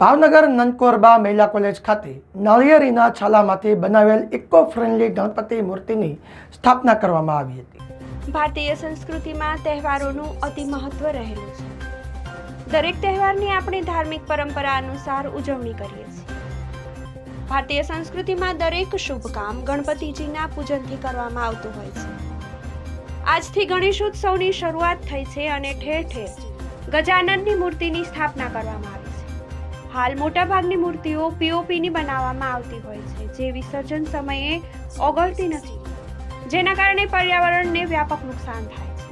ભાવનગર નંદકોરબા મહિલા કોલેજ ખાતે નાળિયેરીના છાલામાંથી બનાવેલ ઇકો ફ્રેન્ડલી ગણપતિ મૂર્તિની સ્થાપના કરવામાં આવી હતી. ભારતીય સંસ્કૃતિમાં તહેવારોનું અતિ મહત્વ રહેલું છે. દરેક તહેવારની આપણે ધાર્મિક પરંપરા અનુસાર ઉજવણી કરીએ છીએ. ભારતીય સંસ્કૃતિમાં દરેક શુભ કામ ગણપતિજીના પૂજનથી કરવામાં આવતું હોય છે. આજથી ગણેશ ઉત્સવની શરૂઆત થઈ છે અને ઠેર ઠેર ગજાનનની મૂર્તિની સ્થાપના કરવામાં આવી હાલ મોટાભાગની મૂર્તિઓ પીઓપીની બનાવવામાં આવતી હોય છે, જે વિસર્જન સમયે ઓગળતી નથી. જેના કારણે પર્યાવરણને વ્યાપક નુકસાન થાય છે.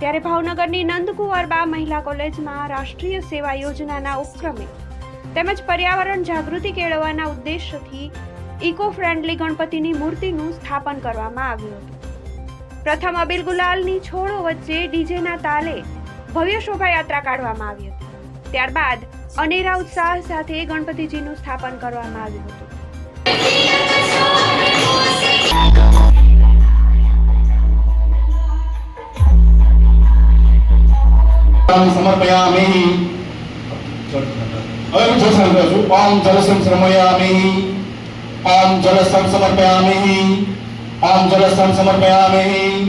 ત્યારે ભાવનગરની નંદકુંવરબા મહિલા કોલેજમાં રાષ્ટ્રીય સેવા યોજનાના ઉપક્રમે તેમજ પર્યાવરણ જાગૃતિ કેળવવાના ઉદ્દેશ્યથી ઇકો ફ્રેન્ડલી ગણપતિની મૂર્તિનું સ્થાપન કરવામાં આવ્યું હતું. પ્રથમ અબીલ ગુલાલની છોડો વચ્ચે ડીજેના તાલે ભવ્ય શોભાયાત્રા કાઢવામાં આવી હતી. ત્યારબાદ અનેરા ઉત્સાહ સાથે ગણપતિજીનું સ્થાપન કરવામાં આવ્યું હતું. સમર્પયામિ. હવે હું જળ સમર્પયો છું. પામ જળ સમર્પયામિ. પામ જળ સમર્પયામિ. પામ જળ સમર્પયામિ.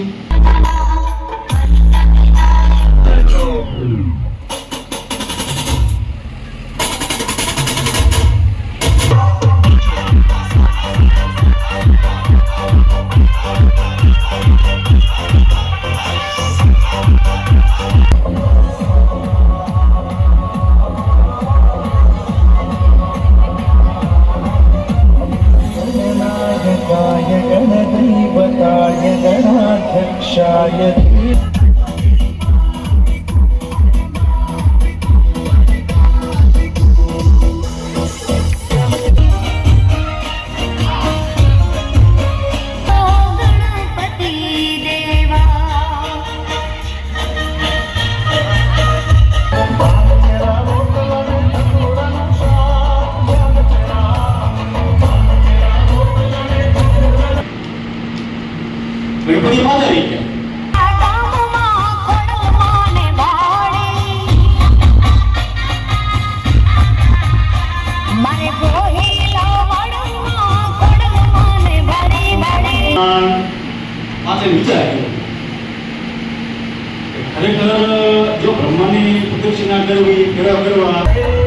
Hempshire ગણપતિ માં આવી ગયા ભાડે વિચાર ખરેખર જો બ્રહ્માની પ્રદક્ષિણા કરવી ફેરા કરવા